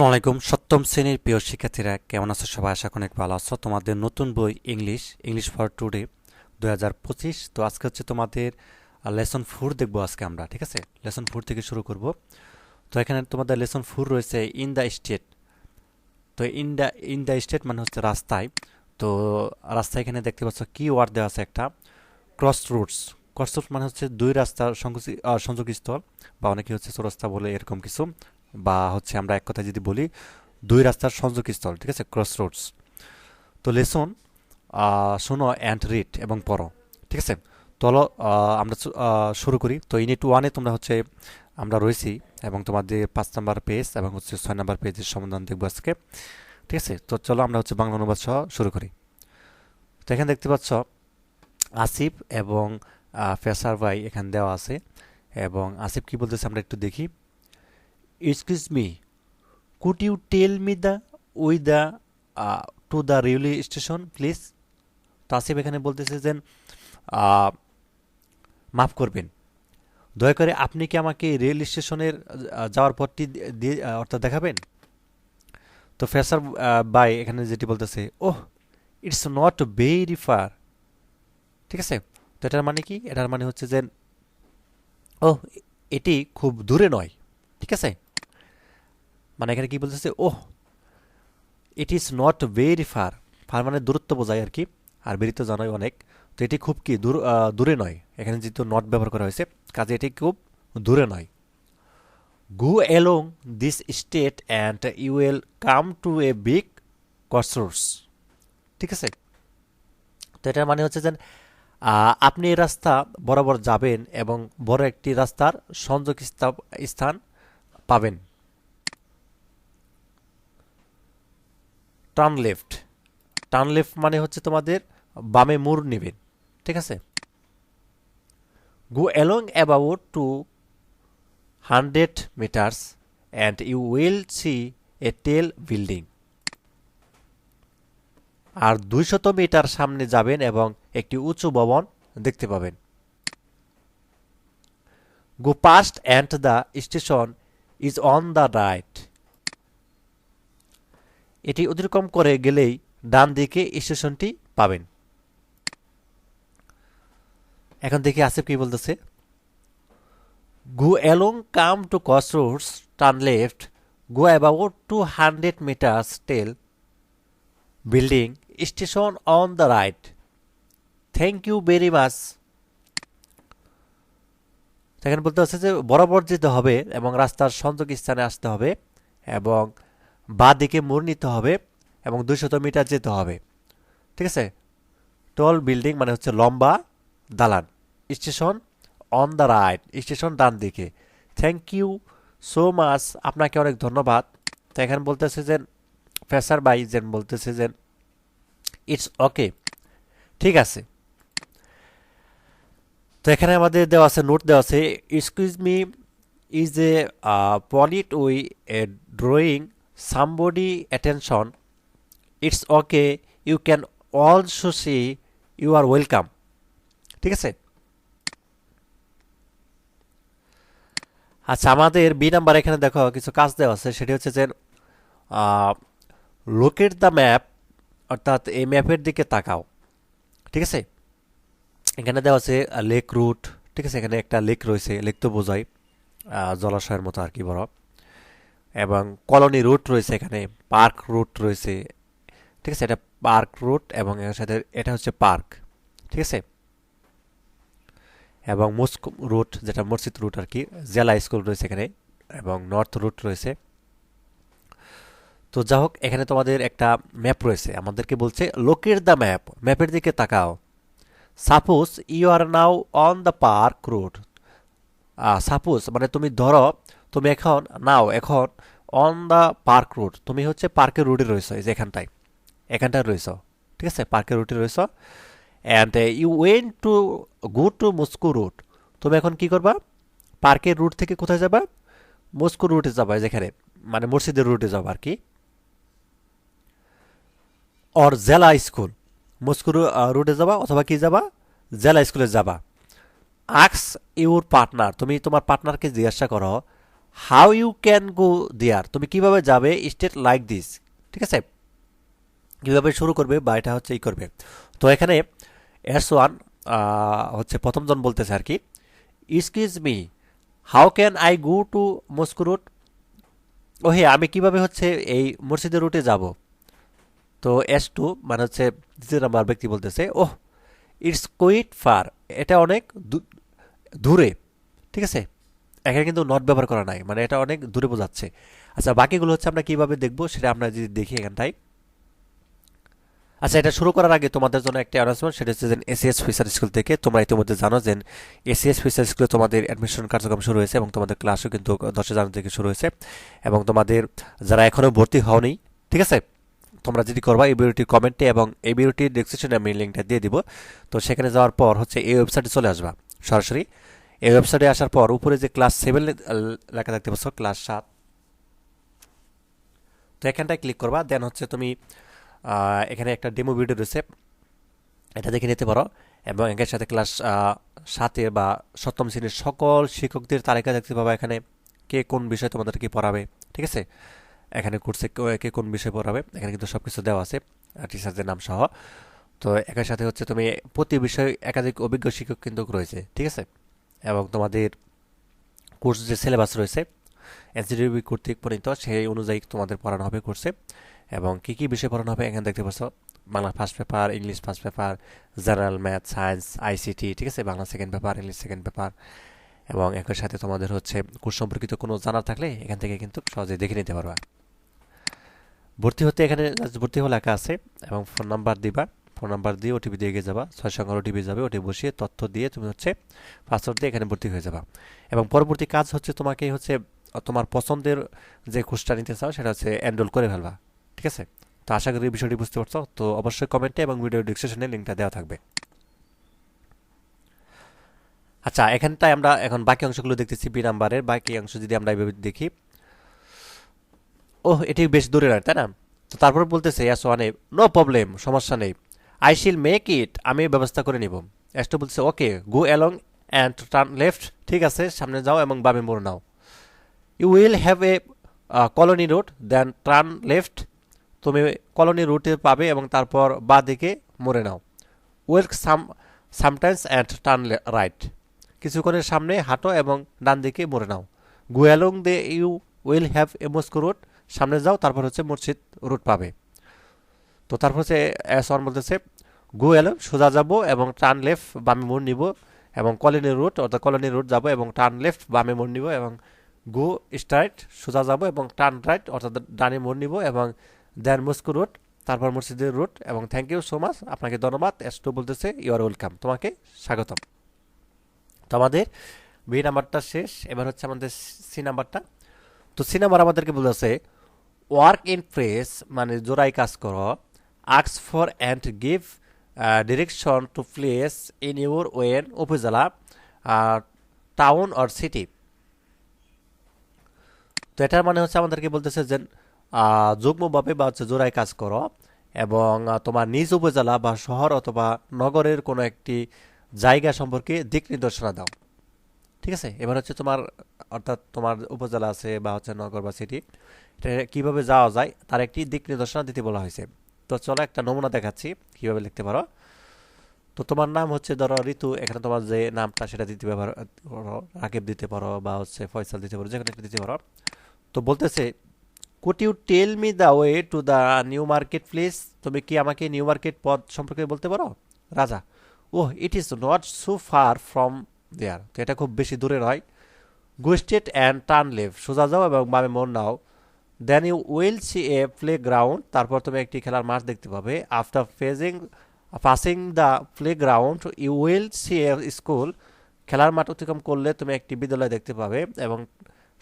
আসসালামু আলাইকুম। সপ্তম শ্রেণির প্রিয় শিক্ষার্থীরা, কেমন আছো সবাই? আশা অনেক ভালো আছো। তোমাদের নতুন বই ইংলিশ ইংলিশ ফর টুডে দু হাজার পঁচিশ। তো আজকে হচ্ছে তোমাদের লেসন ফোর দেখব আজকে আমরা, ঠিক আছে? লেসন ফোর থেকে শুরু করব। তো এখানে তোমাদের লেসন ফোর রয়েছে, ইন দ্য স্টেট। তো in the in the state মানে হচ্ছে রাস্তায়। তো রাস্তায় এখানে দেখতে পাচ্ছ কি ওয়ার্ড দেওয়া আছে একটা? ক্রস রুটস ক্রস রুট মানে হচ্ছে দুই রাস্তার সংযোগস্থল, বা অনেকে হচ্ছে চৌরাস্তা বলে এরকম কিছু। বা হচ্ছে আমরা এক কথা যদি বলি দুই রাস্তার সংযোগস্থল ঠিক আছে? ক্রস রোডস তো লেসন শোনো অ্যান্ড রিড এবং পড়ো ঠিক আছে? আহ, আমরা শুরু করি। তো ইউনিট ওয়ানে তোমরা হচ্ছে আমরা রয়েছি এবং তোমাদের পাঁচ নাম্বার পেজ এবং হচ্ছে ছয় নাম্বার পেজের সমাধান দেখব আজকে ঠিক আছে? তো চলো আমরা হচ্ছে বাংলা অনুবাদ সহ শুরু করি। তো এখানে দেখতে পাচ্ছ আসিফ এবং ফেসার ভাই এখানে দেওয়া আছে এবং আসিফ কি বলতেছে আমরা একটু দেখি। Excuse me could you tell me the way the to the railway station please তো আসিফ এখানে বলতেছে যে মাফ করবেন। দয়া করে আপনি কি আমাকে রেল স্টেশনের যাওয়ার পথটি দিয়ে অর্থাৎ দেখাবেন? তো ফ্রেশার বাই এখানে যেটি বলতেছে, oh it's not very far ঠিক আছে? তো এটার মানে কি? এটার মানে হচ্ছে যে ও এটি খুব দূরে নয়। ঠিক আছে? মানে এখানে কি বলতেছে? ওহ it is not very far far মানে দূরত্ব বোঝায় আর কি আর বেরি তো জানাই অনেক। তো এটি খুব কি দূর দূরে নয়। এখানে যেহেতু নট ব্যবহার করা হয়েছে, কাজে এটি খুব দূরে নয়। Go along this state and you will come to a big crossroads ঠিক আছে? তো এটার মানে হচ্ছে যে আপনি এই রাস্তা বরাবর যাবেন এবং বড় একটি রাস্তার সংযোগ স্থান পাবেন। Turn left. টার্ন লেফট মানে হচ্ছে তোমাদের বামে মোড় নেবেন, ঠিক আছে? Go along about two hundred metres and you will see a tall building আর দুইশত মিটার সামনে যাবেন এবং একটি উঁচু ভবন দেখতে পাবেন। Go past and the station is on the right এটি অতিক্রম করে গেলেই ডান দিকে স্টেশনটি পাবেন। এখন দেখি আসিফ কি বলতেছে। Go along come to cross roads turn left, go about two hundred metres tall building station on the right thank you very much এখানে বলতে হচ্ছে যে বরাবর যেতে হবে এবং রাস্তার সংযোগ স্থানে আসতে হবে এবং বা দিকে মোড় নিতে হবে এবং দুইশত মিটার যেতে হবে। ঠিক আছে? টল বিল্ডিং মানে হচ্ছে লম্বা দালান। Station on the right station ডান দিকে। থ্যাংক ইউ সো মাচ আপনাকে অনেক ধন্যবাদ। তো এখানে বলতেছে যে, ফেসার বাই যেন বলতেছে যে ইটস ওকে ঠিক আছে? তো এখানে আমাদের দেওয়া আছে নোট দেওয়া আছে excuse me is a polite way a drawing somebody attention it's okay you can also see you are welcome ঠিক আছে? আচ্ছা আমাদের বি নাম্বার এখানে দেখো, কিছু কাজ দেওয়া আছে, সেটি হচ্ছে যে লোকেট দ্য ম্যাপ অর্থাৎ এই ম্যাপের দিকে তাকাও। ঠিক আছে? এখানে দেওয়া আছে লেক রুট ঠিক আছে? এখানে একটা লেক রয়েছে লেক তো বোঝায় জলাশয়ের মতো আর কি বড়। এবং কলোনি রুট রয়েছে এখানে, পার্ক রুট রয়েছে, ঠিক আছে? এটা পার্ক রুট এবং এর সাথে এটা হচ্ছে পার্ক, ঠিক আছে? এবং মস্ক রুট, যেটা মসজিদ রুট আর কি, জেলা স্কুল রয়েছে এখানে এবং নর্থ রুট রয়েছে। তো যা হোক, এখানে তোমাদের একটা ম্যাপ রয়েছে, আমাদেরকে বলছে, লোকের দ্য ম্যাপ, ম্যাপের দিকে তাকাও। Suppose you are now on the park route suppose মানে তুমি ধরো তুমি এখন, নাও, এখন অন দ্য পার্ক রুট তুমি হচ্ছে পার্কের রুটে রয়েছো, এই যে এখানটায় এখানটায় রয়েছো, ঠিক আছে? পার্কের রুটে রয়েছো and you want to go to Moscow route তুমি এখন কি করবা? পার্কের রুট থেকে কোথায় যাবা? মস্কো রুটে যাবা যেখানে মানে মসজিদের রুটে যাবা আর কি অর জেলা স্কুল মস্কো রুটে যাবা, অথবা কি যাবা? জেলা স্কুলে যাবা। আক্স ইউর পার্টনার তুমি তোমার পার্টনারকে জিজ্ঞাসা করো how you can go there? তুমি কীভাবে যাবে? State like this. ঠিক আছে? কীভাবে শুরু করবে? বা এটা হচ্ছে ই করবে। তো এখানে এস ওয়ান হচ্ছে প্রথমজন বলতেছে আর কি excuse me how can I go to Moscow route ও হে আমি কীভাবে হচ্ছে এই মসজিদের রুটে যাব? তো এস টু মানে হচ্ছে দ্বিতীয় নাম্বার ব্যক্তি বলতেছে, ওহ ইটস কুইট ফার এটা অনেক দূরে। ঠিক আছে? এখানে কিন্তু নট ব্যবহার করা নাই মানে এটা অনেক দূরে বোঝাচ্ছে। আচ্ছা বাকিগুলো হচ্ছে আমরা কীভাবে দেখব সেটা আমরা যদি দেখি এখানটায়। আচ্ছা এটা শুরু করার আগে তোমাদের জন্য একটা অ্যানাউন্সমেন্ট সেটা হচ্ছে যে এসিএস ফিসার স্কুল থেকে তোমরা ইতিমধ্যে জানো যে এসিএস ফিসার স্কুলে তোমাদের অ্যাডমিশন কার্যক্রম শুরু হয়েছে এবং তোমাদের ক্লাসও কিন্তু দশই জানুয়ারি থেকে শুরু হয়েছে এবং তোমাদের যারা এখনও ভর্তি হওনি, ঠিক আছে? তোমরা যদি করবা এই ভিডিওটির কমেন্টে এবং এই ভিডিওটির ডিসক্রিপশনে আমি লিঙ্কটা দিয়ে দিব। তো সেখানে যাওয়ার পর হচ্ছে এই ওয়েবসাইটে চলে আসবা। সরাসরি এই ওয়েবসাইটে আসার পর উপরে যে ক্লাস সেভেন লেখা দেখতে পাচ্ছ ক্লাস সাত। তো এখানটায় ক্লিক করবা দেন হচ্ছে তুমি এখানে একটা ডেমো ভিডিও রয়েছে। এটা দেখে নিতে পারো। এবং একের সাথে ক্লাস সাতে বা সপ্তম শ্রেণির সকল শিক্ষকদের তালিকা দেখতে পাবা এখানে কে কোন বিষয় তোমাদেরকে পড়াবে, ঠিক আছে? এখানে কোর্সে কে কোন বিষয় পড়াবে, এখানে কিন্তু সব কিছু দেওয়া আছে টিচারদের নাম সহ। তো একের সাথে হচ্ছে তুমি, প্রতি বিষয়ে একাধিক অভিজ্ঞ শিক্ষক কিন্তু রয়েছে, ঠিক আছে? এবং তোমাদের কোর্স যে সিলেবাস রয়েছে এনসিডিবি কর্তৃক পরিণত, সেই অনুযায়ী তোমাদের পড়ানো হবে কোর্সে এবং কী কী বিষয় পড়ানো হবে এখানে দেখতে পাচ্ছ, Bangla first paper English first paper general math science ICT ঠিক আছে? Bangla second paper English second paper এবং একই সাথে তোমাদের হচ্ছে কোর্স সম্পর্কিত কোনো জানার থাকলে এখান থেকে কিন্তু সহজে দেখে নিতে পারবা। ভর্তি হতে এখানে ভর্তি হলে লেখা আছে এবং ফোন নাম্বার দিবা। ফোন নাম্বার দিয়ে ওটিপি দিয়ে গিয়ে যাবা। ছয় সংখ্যার ওটিপি যাবে ওটি বসিয়ে তথ্য দিয়ে তুমি হচ্ছে পাসওয়ার্ড দিয়ে এখানে ভর্তি হয়ে যাবা। এবং পরবর্তী কাজ হচ্ছে তোমাকে হচ্ছে, তোমার পছন্দের যে কোর্সটা নিতে চাও, সেটা হচ্ছে এনরোল করে ফেলবা। ঠিক আছে? তো আশা করি বিষয়টি বুঝতে পারছ। তো অবশ্যই কমেন্টে এবং ভিডিও ডিসক্রিপশনে লিঙ্কটা দেওয়া থাকবে। আচ্ছা এখানটায় আমরা এখন বাকি অংশগুলো দেখতেছি বি নাম্বারের বাকি অংশ যদি আমরা এইভাবে দেখি ও এটি বেশ দূরে নয়, তাই না? তো তারপর বলতেছে ইয়াস ওয়ানে নো প্রবলেম সমস্যা নেই। আই শিল মেক ইট আমি ব্যবস্থা করে নিব। এসটো বলছে okay go along and turn left ঠিক আছে, সামনে যাও এবং বামে মোড় নাও। You will have a colony route then turn left তুমি কলোনি রুটে পাবে এবং তারপর বা দিকে মোড়ে নাও। Walk some sometimes and turn right কিছুক্ষণের সামনে হাঁটো এবং ডান দিকে মোড়ে নাও। Go along then you will have a Moscow route সামনে যাও, তারপর হচ্ছে মসজিদ রুট পাবে। তো তারপর হচ্ছে, এস ওয়ান বলতেছে, গো অ্যালং সোজা যাব এবং টার্ন লেফট, বামে মোড় নিব এবং কলোনি রুট, অর্থাৎ কলোনি রুট যাব এবং টার্ন লেফট, বামে মোড় নিব এবং গো স্ট্রাইট, সোজা যাব এবং টার্ন রাইট, অর্থাৎ ডানে মোড় নিব এবং দেন মস্কো রুট, তারপর মসজিদের রুট এবং থ্যাংক ইউ সো মাচ, আপনাকে ধন্যবাদ, এস টু বলতেছে, ইউ আর ওয়েলকাম তোমাকে স্বাগতম। তো আমাদের বি নাম্বারটা শেষ, এবার হচ্ছে আমাদের সি নাম্বারটা। তো সি নাম্বার আমাদেরকে বলতেছে, ওয়ার্ক ইন প্রেস মানে জোড়াই কাজ করো আক্স for and give direction to place in your own upazila town or city তো এটার মানে হচ্ছে আমাদেরকে বলতেছে যে যুগ্মভাবে বা হচ্ছে জোড়ায় কাজ করো এবং তোমার নিজ উপজেলা বা শহর অথবা নগরের কোনো একটি জায়গা সম্পর্কে দিক নির্দেশনা দাও। ঠিক আছে? এবার হচ্ছে তোমার, অর্থাৎ তোমার উপজেলা আছে বা হচ্ছে নগর বা সিটি এটা কীভাবে যাওয়া যায় তার একটি দিক নির্দেশনা দিতে বলা হয়েছে। তো চলো একটা নমুনা দেখাচ্ছি, কীভাবে লিখতে পারো। তো তোমার নাম হচ্ছে, ধরো ঋতু, এখানে তোমার যে নামটা সেটা দিতে করো রাকিব দিতে পারো বা হচ্ছে ফয়সাল দিতে পারো যেখানে একটা দিতে পারো। তো বলতেছে could you tell me the way to the new market place তুমি কি আমাকে নিউ মার্কেট পথ সম্পর্কে বলতে পারো? Raja, oh it is not so far from there তো এটা খুব বেশি দূরে নয়। গো স্টেট অ্যান্ড টার্ন লেভ সোজা যাও এবং বামে মন নাও। Then you will see a playground তারপর তুমি একটি খেলার মাঠ দেখতে পাবে। After passing passing the playground you will see a school খেলার মাঠ অতিক্রম করলে তুমি একটি বিদ্যালয় দেখতে পাবে এবং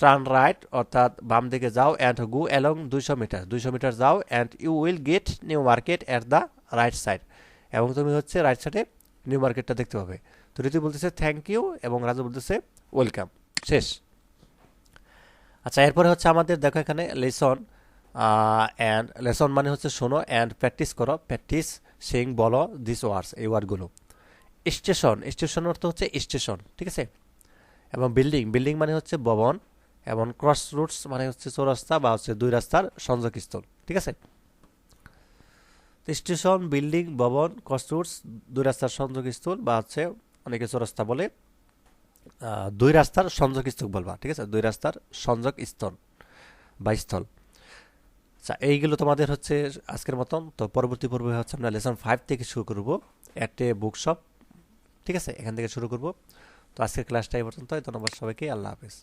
টার্ন রাইট অর্থাৎ বাম দিকে যাও অ্যান্ড গু অ্যালং দুইশো মিটার দুইশো মিটার যাও and you will get new market at the right side এবং তুমি হচ্ছে রাইট সাইডে নিউ মার্কেটটা দেখতে পাবে। তো ঋতু বলতেছে থ্যাংক ইউ এবং রাজু বলতেছে ওয়েলকাম শেষ। আচ্ছা এরপরে হচ্ছে আমাদের দেখো এখানে লেসন অ্যান্ড লেসন মানে হচ্ছে শোনো অ্যান্ড প্র্যাকটিস করো। প্র্যাকটিস সিং বলো দিস ওয়ার্ডস এই ওয়ার্ডগুলো। স্টেশন স্টেশন অর্থ হচ্ছে স্টেশন ঠিক আছে? এবং বিল্ডিং বিল্ডিং মানে হচ্ছে ভবন, এবং ক্রস রুটস মানে হচ্ছে চৌরাস্তা বা হচ্ছে দুই রাস্তার সংযোগস্থল, ঠিক আছে? স্টেশন বিল্ডিং ভবন ক্রস রুটস দুই রাস্তার সংযোগস্থল বা হচ্ছে অনেকে চৌরাস্তা বলে। দুই রাস্তার সংযোগ স্থক বলবা, ঠিক আছে? দুই রাস্তার সংযোগ স্থল বা স্থল। আচ্ছা এইগুলো তোমাদের হচ্ছে আজকের মতন। তো পরবর্তী পর্বে হচ্ছে আমরা লেসন ফাইভ থেকে শুরু করব, অ্যাট এ বুকশপ, ঠিক আছে? এখান থেকে শুরু করব। তো আজকের ক্লাসটা এই পর্যন্ত ধন্যবাদ সবাইকে। আল্লাহ হাফেজ।